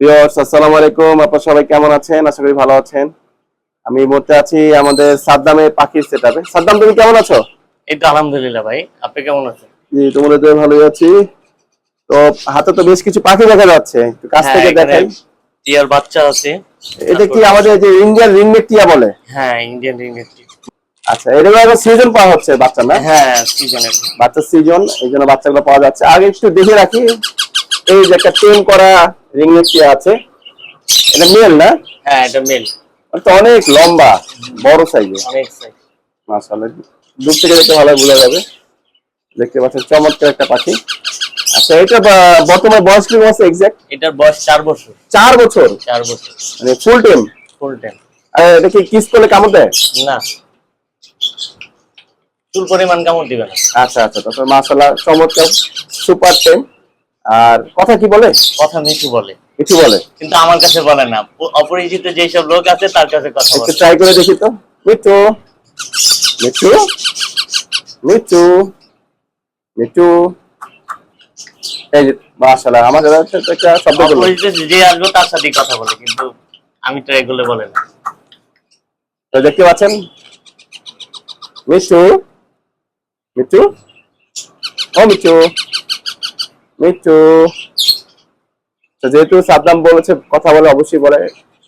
Viewers আসসালামু আলাইকুম। আপনারা সবাই কেমন আছেন? আশা করি ভালো আছেন। আমি মুহূর্তে আছি আমাদের সাদ্দামের পাখির সেটআপে সাদ্দাম তুমি কেমন আছো? এই তো আলহামদুলিল্লাহ ভাই। আপনি কেমন আছেন? জি তোমাদের তো ভালোই আছি। তো হাতে তো বেশ কিছু পাখি দেখা যাচ্ছে। একটু কাছ হ্যাঁ, থেকে দেখাই। টিয়ার বাচ্চা আছে। এটা কি আমাদের যে ইন্ডিয়ান রিংনেক টিয়া বলে? হ্যাঁ ইন্ডিয়ান আচ্ছা এটা এখন সিজন পাওয়া হচ্ছে বাচ্চা না? হ্যাঁ সিজনের সিজন এই জন্য বাচ্চাগুলো পাওয়া যাচ্ছে। আগে একটু দেখে রাখি। এই যে একটা টেম করা রিংনেক টিয়া আছে? এটা মেল না? হ্যাঁ এটা মেল এটা তো অনেক লম্বা বড় সাইজের অনেক size। মাশাআল্লাহ দূর থেকে দেখতে ভালো বোঝা যাবে। দেখতে পাচ্ছেন চমৎকার একটা পাখি। আচ্ছা এটা বর্তমান বয়স কি আছে এক্সাক্ট এটার বয়স চার বছর। চার বছর? চার বছর। মানে ফুল টাইম ফুল টাইম এটা কি কিস করলে কামড় দেয়? না। চুল পরিমাণ কেমন দিবে না। আচ্ছা আচ্ছা তারপর মাশাআল্লাহ চমৎকার সুপার টাইম আর কথা কি বলে? কথা মিঠু বলে। কিছু বলে? কিন্তু আমার কাছে বলে না। অপরিচিত যেসব লোক আছে তার কাছে কথা একটু ট্রাই করে দেখি তো। মিঠু? মিঠু? মিঠু? মিঠু? এই যে মাশাআল্লাহ আমার কাছে হচ্ছে একটা শব্দ করল। অপরিচিত যে আসবে তার সাথে কথা বলে কিন্তু আমি তো এগুলো বলে না। তো দেখতে পাচ্ছেন? মিঠু? মিঠু? ও মিঠু। মিঠু। তো যেহেতু সাদ্দাম বলেছে কথা বলে অবশ্যই বলে।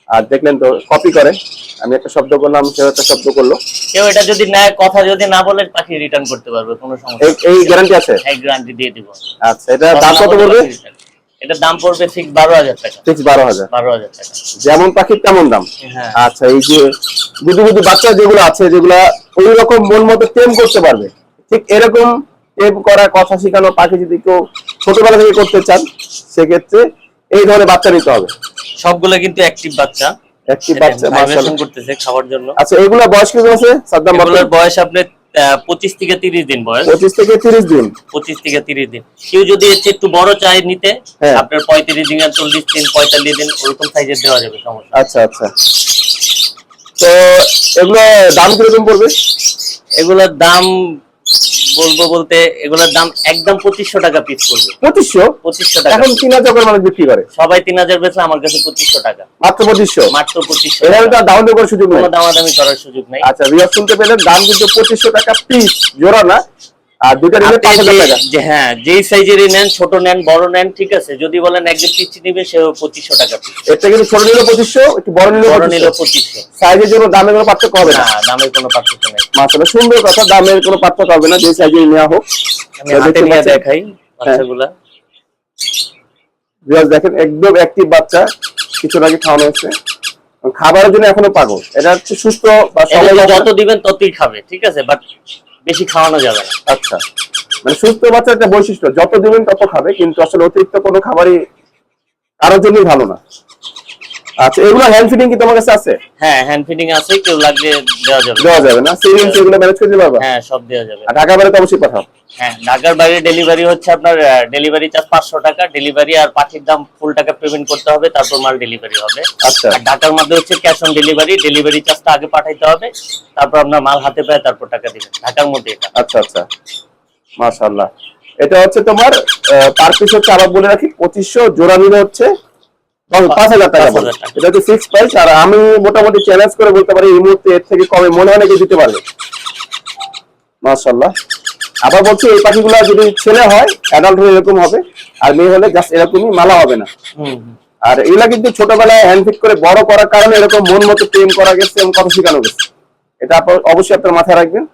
আর দেখলেন তো কপি করে। আমি একটা শব্দ করলাম সেও একটা শব্দ করল। কেউ এটা যদি নেয় কথা যদি না বলে পাখি রিটার্ন করতে পারবে কোনো সমস্যা এই গ্যারান্টি আছে? এই গ্যারান্টি দিয়ে দিব। আচ্ছা এটা দাম কত পড়বে? এটার দাম পড়বে ঠিক বারো হাজার টাকা। ঠিক বারো হাজার। বারো হাজার টাকা। যেমন পাখির তেমন দাম। হ্যাঁ। আচ্ছা এই যে গুদু গুদু বাচ্চা যেগুলো আছে যেগুলা ওই রকম মন মতো টেম করতে পারবে ঠিক এরকম টেম করা কথা শেখানো পাখি যদি কেউ ছোটবেলা থেকে করতে চান সেক্ষেত্রে এই ধরনের বাচ্চা নিতে হবে। সবগুলো কিন্তু অ্যাক্টিভ বাচ্চা। একটি বাচ্চা ভাইব্রেশন করতেছে খাওয়ার জন্য। আচ্ছা এগুলা বয়স কি আছে? সাদ্দাম এগুলোর বয়স আপনার পঁচিশ থেকে তিরিশ দিন বয়স। পঁচিশ থেকে তিরিশ দিন। পঁচিশ থেকে তিরিশ দিন। কেউ যদি এর একটু বড় চাই নিতে হ্যাঁ। আপনার পঁয়ত্রিশ দিন চল্লিশ দিন পঁয়তাল্লিশ দিন ওরকম সাইজের দেওয়া যাবে সমস্যা আচ্ছা আচ্ছা। তো এগুলো দাম কীরকম পড়বে? এগুলোর দাম বলব বলতে এগুলোর দাম একদম পঁচিশশো টাকা পিস পড়বে। পঁচিশশো? পঁচিশশো টাকা এখন তিন হাজার করে মানুষ বিক্রি করে। সবাই তিন হাজার বেচে আমার কাছে পঁচিশশো টাকা। মাত্র পঁচিশশো? মাত্র পঁচিশশো এখানে তো দাম করার সুযোগ নেই। দামাদামি করার সুযোগ নেই। আচ্ছা রিয়া শুনতে পেলেন দাম কিন্তু পঁচিশশো টাকা পিস জোড়া না? আর দুটা নিলে পাঁচ হাজার টাকা। হ্যাঁ যেই সাইজেরই নেন ছোট নেন বড় নেন ঠিক আছে? যদি বলেন একজন পিচি নিবে সেও পঁচিশশো টাকা এর থেকে কিন্তু ছোট নিলে পঁচিশশো একটু বড় নিলে বড় নিলে পঁচিশশো। সাইজের জন্য দামের কোনো পার্থক্য হবে না। দামের কোনো পার্থক্য নেই। মাসালা সুন্দর কথা দামের কোনো পার্থক্য হবে না যে সাইজে নেওয়া হোক। আমি হাতে নিয়ে দেখাই বাচ্চাগুলা। রিয়াজ দেখেন একদম অ্যাক্টিভ বাচ্চা কিছু আগে খাওয়ানো হচ্ছে খাবারের জন্য এখনও পাগল। এটা হচ্ছে সুস্থ বা যত দিবেন ততই খাবে ঠিক আছে? বাট বেশি খাওয়ানো যাবে না। আচ্ছা। মানে সুস্থ বাচ্চার একটা বৈশিষ্ট্য, যত দিবেন তত খাবে, কিন্তু আসলে অতিরিক্ত কোনো খাবারই কারোর জন্যই ভালো না। আচ্ছা এগুলো হ্যান্ড ফিটিং কি তোমার কাছে আছে? হ্যাঁ হ্যান্ড ফিটিং আছে কেউ লাগলে দেওয়া যাবে। দেওয়া যাবে না? সিরিয়াস এগুলো ম্যানেজ করে পারবা? হ্যাঁ সব দেওয়া যাবে। আর ঢাকা বাইরে তো অবশ্যই পাঠাও। হ্যাঁ ঢাকার বাইরে ডেলিভারি হচ্ছে আপনার ডেলিভারি চার্জ পাঁচশো টাকা। ডেলিভারি আর পাখির দাম ফুল টাকা পেমেন্ট করতে হবে তারপর মাল ডেলিভারি হবে। আচ্ছা। আর ঢাকার মধ্যে হচ্ছে ক্যাশ অন ডেলিভারি ডেলিভারি চার্জটা আগে পাঠাইতে হবে তারপর আপনার মাল হাতে পায় তারপর টাকা দিবেন। ঢাকার মধ্যে এটা। আচ্ছা আচ্ছা। মাশাআল্লাহ। এটা হচ্ছে তোমার পার পিস হচ্ছে আবার বলে রাখি পঁচিশশো জোড়া নিলে হচ্ছে পাঁচ- হাজার টাকা। এটা ফিক্স প্রাইস আর আমি মোটামুটি চ্যালেঞ্জ করে বলতে পারি এই মুহূর্তে এর থেকে কমে মনে হয় না দিতে পারবে। আবার বলছি এই পাখিগুলো যদি ছেলে হয় অ্যাডাল্ট হলে এরকম হবে আর মেয়ে হলে জাস্ট এরকমই মালা হবে না। আর এগুলা কিন্তু ছোটবেলায় হ্যান্ড ফিট করে বড় করার কারণে এরকম মন মতো প্রেম করা গেছে এবং কথা শেখানো গেছে। এটা অবশ্যই আপনার মাথায় রাখবেন।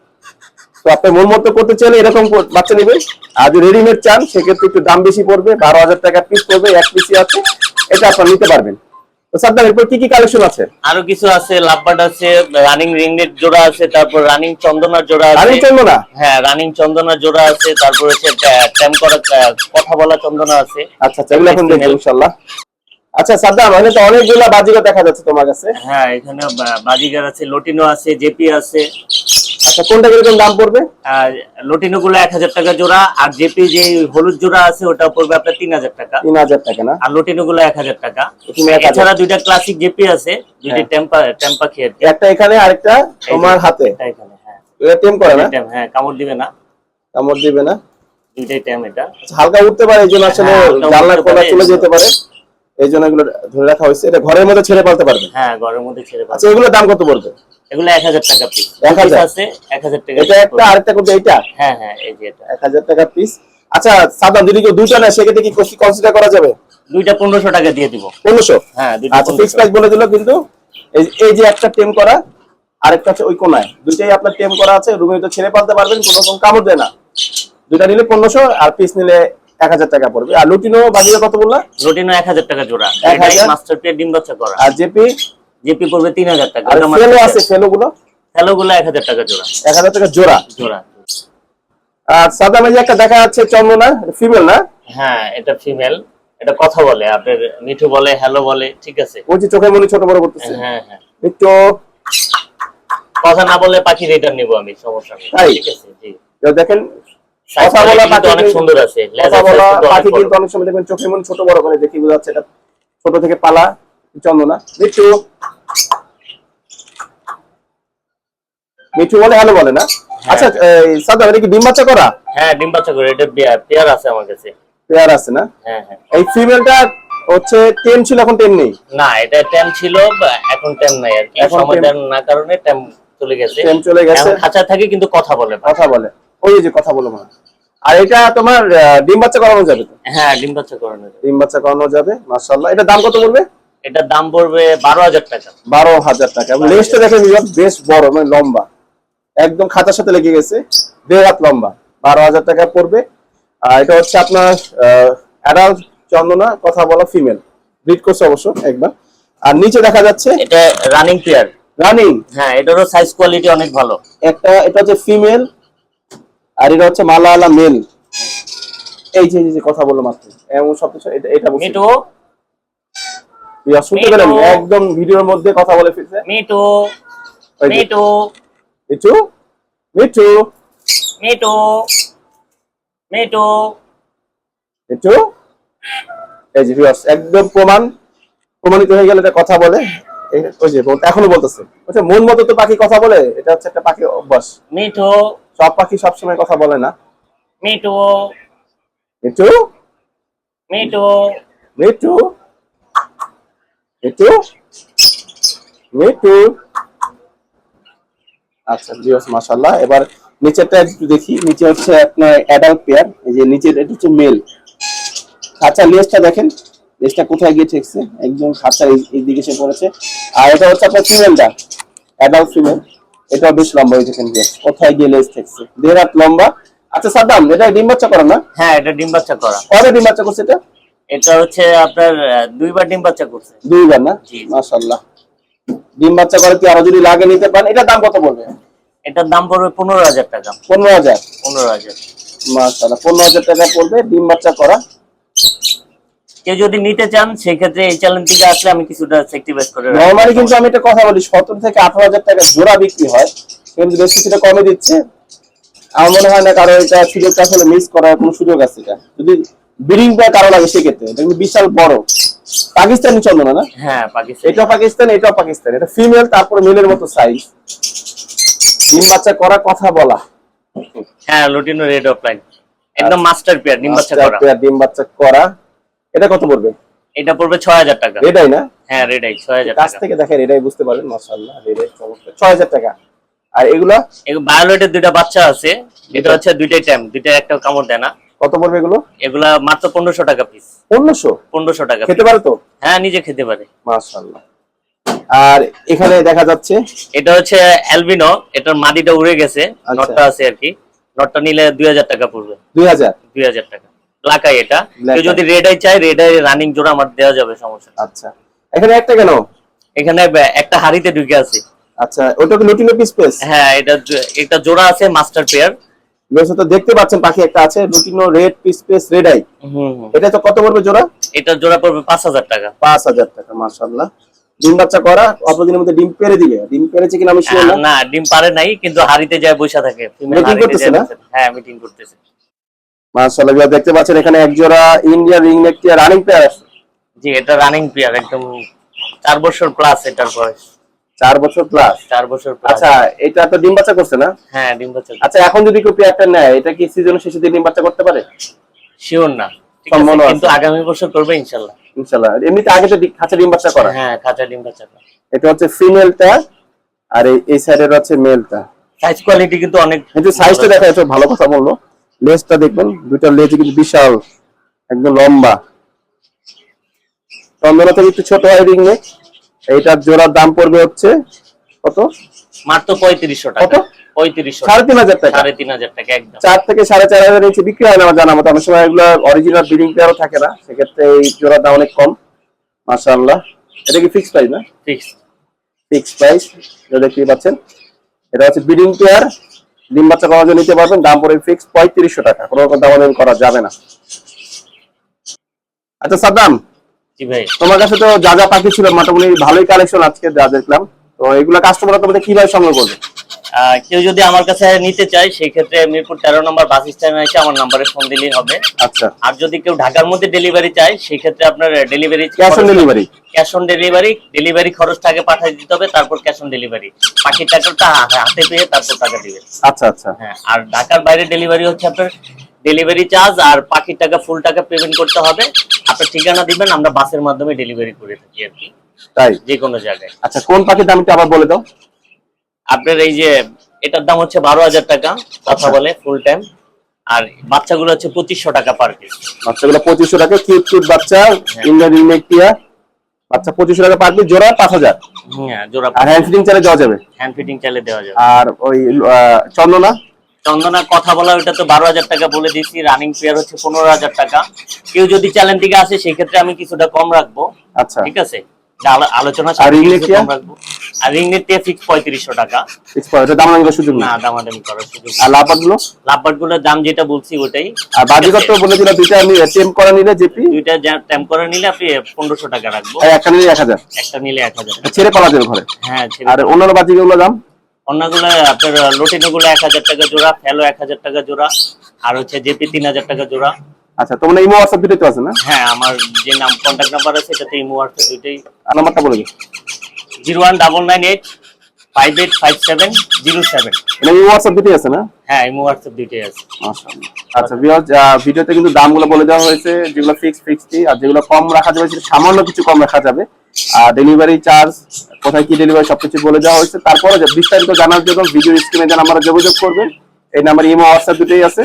তো আপনি মন মতো করতে চাইলে এরকম বাচ্চা নেবেন। আর যদি রেডিমেড চান সেক্ষেত্রে একটু দাম বেশি পড়বে বারো হাজার টাকা পিস পড়বে এক পিসি আছে। এটা আপনার নিতে পারবেন। তো সাদ্দাম এরপর কি কি কালেকশন আছে? আরও কিছু আছে আছে রানিং রিংনেট জোড়া আছে তারপর রানিং চন্দনার জোড়া আরে আছে। চলবো না হ্যাঁ রানিং চন্দনার জোড়া আছে তারপর হচ্ছে ট্যাম করা কথা বলা চন্দনা আছে। আচ্ছা আচ্ছা এগুলো এখন দেখব আচ্ছা সাদ্দাম এখানে তো অনেকগুলা বাজিকা দেখা যাচ্ছে তোমার কাছে। হ্যাঁ এখানে বা- বাজিগার আছে লটিনো আছে জেপি আছে। আচ্ছা কোনটা কীরকম দাম পড়বে? আর লটিনো গুলো এক হাজার টাকা জোড়া আর জেপি যে হলুদ জোড়া আছে ওটা পড়বে আপনার তিন হাজার টাকা। তিন হাজার টাকা না? আর লটিনো গুলো এক হাজার টাকা। এছাড়া দুইটা ক্লাসিক জেপি আছে দুইটা। টেম্পা টেম্পা খেয়ে একটা এখানে আরেকটা তোমার হাতে। এখানে হ্যাঁ। এটা টেম করে না? হ্যাঁ কামড় দিবে না। কামড় দিবে না? দুইটাই ট্যাম এটা। আচ্ছা, হালকা উঠতে পারে এই জন্য আসলে হ্যাঁ, জানলার উঠতে কোনা চলে যেতে পারে। এই জন্য এগুলো ধরে রাখা হয়েছে এটা ঘরের মধ্যে ছেড়ে পালতে পারবে। হ্যাঁ ঘরের মধ্যে ছেড়ে আচ্ছা এগুলোর দাম কত পড়বে? এগুলো এক হাজার টাকা পিস 1000 আছে এক হাজার টাকা এটা একটা আরেকটা হ্যাঁ হ্যাঁ এই যে এটা। এক হাজার টাকা পিস আচ্ছা সাদা যদি কেউ দুইটা নেয় সেক্ষেত্রে কি কনসিডার করা যাবে? দুইটা টাকা দিয়ে দিব। হ্যাঁ দুইটা আচ্ছা ফিক্স প্রাইস বলে দিল কিন্তু। এই এই যে একটা টেম করা আরেকটা আছে ওই কোনায়। দুইটাই আপনার টেম করা আছে রুমে তো ছেড়ে পালতে পারবেন কোনো রকম কামড় দেয় না। দুইটা নিলে পনেরোশো আর পিস নিলে এক হাজার টাকা পড়বে। আর লুটিনো বাজিয়ে কত বললা? রুটিনও এক হাজার টাকা জোড়া। 1000 মাস্টার পেয়ে ডিম বাচ্চা করা। আর জেপি? জিপি পড়বে তিন হাজার টাকা। ফেলো আছে ফেলো গুলো হ্যালো গুলো এক হাজার টাকা জোড়া। এক হাজার টাকা জোড়া? জোড়া। আর সাদা মাঝে একটা দেখা যাচ্ছে চন্দনা ফিমেল না? হ্যাঁ এটা ফিমেল এটা কথা বলে আপনার মিঠু বলে হ্যালো বলে ঠিক আছে। ওই যে চোখের মনে ছোট বড় করতেছে। হ্যাঁ হ্যাঁ। একটু কথা না বলে পাখি রিটার্ন নিবো আমি সমস্যা নেই? ঠিক আছে জি। দেখেন কথা বলা পাখি অনেক সুন্দর আছে কথা বলা পাখি কিন্তু অনেক সময় দেখবেন চোখের মনে ছোট বড় করে দেখি বোঝা যাচ্ছে এটা ছোট থেকে পালা চন্দনা। মিঠু মিঠু বলে হ্যালো বলে না? আচ্ছা এই সাদা এটা কি ডিম বাচ্চা করা? হ্যাঁ ডিম বাচ্চা করে এটা পেয়ার আছে আমার কাছে। পেয়ার আছে না? হ্যাঁ হ্যাঁ। এই ফিমেলটা হচ্ছে টেন ছিল এখন টেন নেই? না এটা ট্যাম ছিল এখন ট্যাম নাই আর কি। দেন না কারণে ট্যাম চলে গেছে। টেন চলে গেছে। খাঁচা থাকে কিন্তু কথা বলে। কথা বলে। ওই যে কথা বলো মা। আর এটা তোমার ডিম বাচ্চা করানো যাবে তো? হ্যাঁ ডিম বাচ্চা করানো যাবে। ডিম বাচ্চা করানো যাবে মাশাআল্লাহ। এটা দাম কত বলবে এটার দাম পড়বে বারো হাজার টাকা। বারো হাজার টাকা। লেজটা দেখেন বেশ বড় মানে লম্বা। একদম খাতার সাথে লেগে গেছে। দেড় হাত লম্বা। বারো হাজার টাকা পড়বে। আর এটা হচ্ছে আপনার অ্যাডাল্ট চন্দনা কথা বলা ফিমেল ব্রিড করছে অবশ্য একবার। আর নিচে দেখা যাচ্ছে এটা রানিং পেয়ার রানিং হ্যাঁ এটারও সাইজ কোয়ালিটি অনেক ভালো। একটা এটা হচ্ছে ফিমেল আর এটা হচ্ছে মালায়ালা মেল এই যে যে কথা বলল মাত্র। এমন সব কিছু এটা এটা। মিটু শুনতে পেলেন একদম ভিডিওর মধ্যে কথা বলে ফিরছে মিটু মিটু মিঠু মিঠু। মিটু মিটু একটু এই যে viewers, একদম প্রমাণ প্রমাণিত হয়ে গেলে এটা কথা বলে। এই ওই যে এখনও বলতেছে। বলছে মন মতো তো পাখি কথা বলে এটা হচ্ছে একটা পাখি অভ্যাস। মিটু সব পাখি সবসময় কথা বলে না। মিটু একটু মিটু মিঠু। মিঠু। মিঠু। আচ্ছা জিওস মাশাআল্লাহ। এবার নিচেরটা একটু দেখি। নিচে হচ্ছে আপনার অ্যাডাল্ট পেয়ার এই যে নিচের এটা হচ্ছে মেল খাঁচা লেজটা দেখেন। লেজটা কোথায় গিয়ে ঠেকছে? একদম খাঁচার এই- দিকে এসে পড়েছে। আর এটা হচ্ছে আপনার ফিমেলটা অ্যাডাল্ট ফিমেল এটাও বেশ লম্বা হয়ে দেখেন কোথায় গিয়ে লেজ ঠেকছে? দেড় হাত লম্বা। আচ্ছা সাদ্দাম এটা ডিম বাচ্চা করে না? হ্যাঁ এটা ডিম বাচ্চা করা। কবে ডিম বাচ্চা করছে এটা? এটা হচ্ছে আপনার দুইবার ডিম বাচ্চা করছে। দুইবার না? জি। মাশাআল্লাহ। ডিম বাচ্চা করে কি আরও যদি লাগে নিতে পারেন এটার দাম কত পড়বে? এটার দাম পড়বে পনেরো হাজার টাকা। পনেরো হাজার? পনেরো হাজার। মাশাআল্লাহ পনেরো হাজার টাকা পড়বে ডিম বাচ্চা করা। কেউ যদি নিতে চান সেক্ষেত্রে এই চ্যালেঞ্জ থেকে আসলে আমি কিছুটা সেক্টিভাইজ করে। নর্মালি কিন্তু আমি একটা কথা বলি সতেরো থেকে আঠারো হাজার টাকা জোড়া বিক্রি হয় কিন্তু বেশ কিছুটা কমে দিচ্ছে। আমার মনে হয় না কারও এটা সুযোগটা আসলে মিস করার কোনো সুযোগ আছে এটা। যদি ব্রিডিং পায় কারও লাগে সেক্ষেত্রে এটা কিন্তু বিশাল বড়। পাকিস্তানি চন্দনা না? হ্যাঁ পাকিস্তান। এটাও পাকিস্তান এটাও পাকিস্তান। এটা ফিমেল তারপরে মেলের মতো সাইজ ডিম বাচ্চা করা কথা বলা। হ্যাঁ লুটিনো রেড অফলাইন একদম মাস্টার পেয়ার ডিম বাচ্চা করা। pair ডিম বাচ্চা করা। এটা কত পড়বে? এটা পড়বে ছয় হাজার টাকা। এটাই না? হ্যাঁ রেডাই ছয় হাজার কাছ থেকে দেখেন এটাই বুঝতে পারবেন মাশাআল্লাহ এটাই চমৎকার। ছয় হাজার টাকা। আর এগুলো? বায়োলেটের দুইটা বাচ্চা আছে। এটা হচ্ছে দুইটাই টাইম দুইটা একটা কামড় দেয় না। কত পড়বে এগুলো? এগুলা মাত্র পনেরোশো টাকা পিস পনেরোশো? পনেরোশো টাকা খেতে পারে তো? হ্যাঁ নিজে খেতে পারে। মাশাআল্লাহ। আর এখানে দেখা যাচ্ছে? এটা হচ্ছে অ্যালবিনো এটার মাদিটা উড়ে গেছে আচ্ছা। নটটা আছে আর কি। নটটা নিলে দুই হাজার টাকা পড়বে। দুই হাজার? দুই হাজার টাকা। ব্ল্যাক এটা। কেউ যদি রেড আই চায় রেড আই রানিং জোড়া আমার দেওয়া যাবে সমস্যা আচ্ছা। এখানে একটা কেন? এখানে একটা হাড়িতে ঢুকে আছে। আচ্ছা ওটা কি লুটিনো পিস হ্যাঁ এটা একটা জোড়া আছে মাস্টার পেয়ার বেশ তো দেখতে পাচ্ছেন পাখি একটা আছে লুটিনো রেড পিস পেস রেড আই এটা তো কত পড়বে জোড়া? এটা জোড়া পড়বে পাঁচ হাজার টাকা। পাঁচ হাজার টাকা মাশাআল্লাহ। ডিম বাচ্চা করা অল্প দিনের মধ্যে ডিম পেরে দিবে। ডিম পেরেছে কিনা আমি শিওর না না। ডিম পারে নাই কিন্তু হাড়িতে যায় বসে থাকে। Meeting করতেছে না? হ্যাঁ মিটিং করতেছে। মাশাআল্লাহ বিয়ার দেখতে পাচ্ছেন এখানে এক জোড়া Indian ring neck running pair আছে। জি এটা রানিং পেয়ার একদম চার বছর প্লাস এটার বয়স। চার বছর প্লাস চার বছর আচ্ছা এটা তো ডিম বাচ্চা করছে না? হ্যাঁ ডিম বাচ্চা আচ্ছা এখন যদি কেউ পেয়ারটা নেয় এটা কি সিজনের শেষে ডিম বাচ্চা করতে পারে? শিওর না। কিন্তু আগামী বছর করবে ইনশাল্লাহ। ইনশাল্লাহ। এমনিতে আগে তো খাঁচা ডিম বাচ্চা করা। হ্যাঁ খাঁচা ডিম বাচ্চা এটা হচ্ছে ফিমেলটা আর এই- সাইডের হচ্ছে মেলটা সাইজ কোয়ালিটি কিন্তু অনেক কিন্তু সাইজটা দেখা যাচ্ছে ভালো কথা বলল। লেজটা দেখবেন দুইটা লেজ কিন্তু বিশাল একদম লম্বা। চন্দনা থেকে একটু ছোট হয় রিং নেক এইটার জোড়ার দাম পড়বে হচ্ছে কত? মাত্র পঁয়ত্রিশশো? টাকা। পঁয়ত্রিশশো। সাড়ে তিন হাজার টাকা। সাড়ে তিন হাজার টাকা একদম। চার থেকে সাড়ে চার হাজার ইঞ্চি বিক্রি হয় না আমার জানা মতো। অনেক সময় এগুলো অরিজিনাল ব্রিডিং পেয়ারও থাকে না। সেক্ষেত্রে এই জোড়ার দাম অনেক কম। মাশাআল্লাহ। এটা কি ফিক্স প্রাইস না? ফিক্স ফিক্স প্রাইস দেখতে পাচ্ছেন। এটা হচ্ছে ব্রিডিং পেয়ার ডিম বাচ্চা করার জন্য নিতে পারবেন। দাম পড়ে ফিক্স পঁয়ত্রিশশো টাকা। কোনো রকম দামাদামি করা যাবে না। আচ্ছা সাদ্দাম তোমার কাছে তো যা যা পাখি ছিল মোটামুটি ভালোই কালেকশন আজকে যা দেখলাম। তো এগুলা কাস্টমার তোমাদের কীভাবে সংগ্রহ করবে? কেউ যদি আমার কাছে নিতে চায় সেই ক্ষেত্রে মিরপুর তেরো নম্বর বাস স্ট্যান্ডে এসে আমার নাম্বারে ফোন দিলেই হবে। আচ্ছা। আর যদি কেউ ঢাকার মধ্যে ডেলিভারি চায় সেই ক্ষেত্রে আপনার delivery cash on delivery cash on delivery delivery খরচটা আগে পাঠিয়ে দিতে হবে তারপর ক্যাশ অন ডেলিভারি পাখির টাকাটা হাতে পেয়ে তারপর টাকা দিবেন আচ্ছা আচ্ছা। হ্যাঁ আর ঢাকার বাইরে ডেলিভারি হচ্ছে আপনার ডেলিভারি চার্জ আর পাখির টাকা ফুল টাকা পেমেন্ট করতে হবে। আপনার ঠিকানা দিবেন আমরা বাসের মাধ্যমে ডেলিভারি করে থাকি আর কি। তাই? যে কোনো জায়গায়। আচ্ছা কোন পাখির দাম একটু আবার বলে দাও। আপনার এই যে এটার দাম হচ্ছে বারো হাজার টাকা কথা আচ্ছা। বলে ফুল টাইম আর বাচ্চাগুলো হচ্ছে পঁচিশশো টাকা পার পিস বাচ্চাগুলো পঁচিশশো টাকা কিউট কিউট বাচ্চা ইন্ডিয়ান রিমেকটিয়া বাচ্চা পঁচিশশো টাকা পার পিস জোড়া পাঁচ হাজার। হ্যাঁ জোড়া আর হ্যান্ড ফিটিং চালে দেওয়া যাবে। হ্যান্ড ফিটিং চাইলে দেওয়া যাবে। আর ওই চন্দনা? চন্দনা কথা বলা ওটা তো বারো হাজার টাকা বলে দিচ্ছি রানিং পেয়ার হচ্ছে পনেরো হাজার টাকা। কেউ যদি চ্যালেঞ্জ থেকে আসে সেই ক্ষেত্রে আমি কিছুটা কম রাখব। আচ্ছা। ঠিক আছে? আলোচনা? কম রাখব। আর ফিক্স পঁয়ত্রিশশো টাকা। দাম লাগানোর সুযোগ না না দামাদামি করার সুযোগ আর লাভবাটগুলো গুলোর দাম যেটা বলছি ওটাই আর বাজিকর তো বলে দিল দুইটা টেম করা নিলে জেপি? দুইটা ট্যাম করে নিলে আপনি পনেরোশো টাকা রাখব। একটা নিলে এক হাজার। একটা নিলে এক হাজার। ছেড়ে পালা যাবে ঘরে। হ্যাঁ ছেড়ে আর অন্যান্য বাজিগুলো দাম? অন্যগুলো আপনার লোটিনো গুলো এক হাজার টাকা জোড়া ফেলো এক হাজার টাকা জোড়া আর হচ্ছে জেপি তিন হাজার টাকা জোড়া। আচ্ছা তোমার ইমো হোয়াটসঅ্যাপ দুটোই তো আছে না? হ্যাঁ আমার যে নাম কন্ট্যাক্ট নাম্বার আছে এটাতে ইমো হোয়াটসঅ্যাপ দুটোই। আর নাম্বারটা বলে দিই zero one double nine eight five eight five seven zero seven imo WhatsApp দুটোই আছে না? হ্যাঁ হোয়াটসঅ্যাপ আছে। আচ্ছা ভিউয়ার্স ভিডিওতে কিন্তু দামগুলো বলে দেওয়া হয়েছে যেগুলো ফিক্স ফিক্সড আর যেগুলো কম রাখা যাবে সেটা সামান্য কিছু কম রাখা যাবে। আর ডেলিভারি চার্জ কোথায় কি ডেলিভারি সবকিছু বলে দেওয়া হয়েছে। তারপরে বিস্তারিত জানার জন্য ভিডিও স্ক্রিনে যে নাম্বারে যোগাযোগ করবেন এই নাম্বার ইমো হোয়াটসঅ্যাপ দুটোই আছে।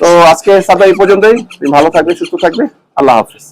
তো আজকে সাদা এই পর্যন্তই। ভালো থাকবে সুস্থ থাকবে। আল্লাহ হাফিজ।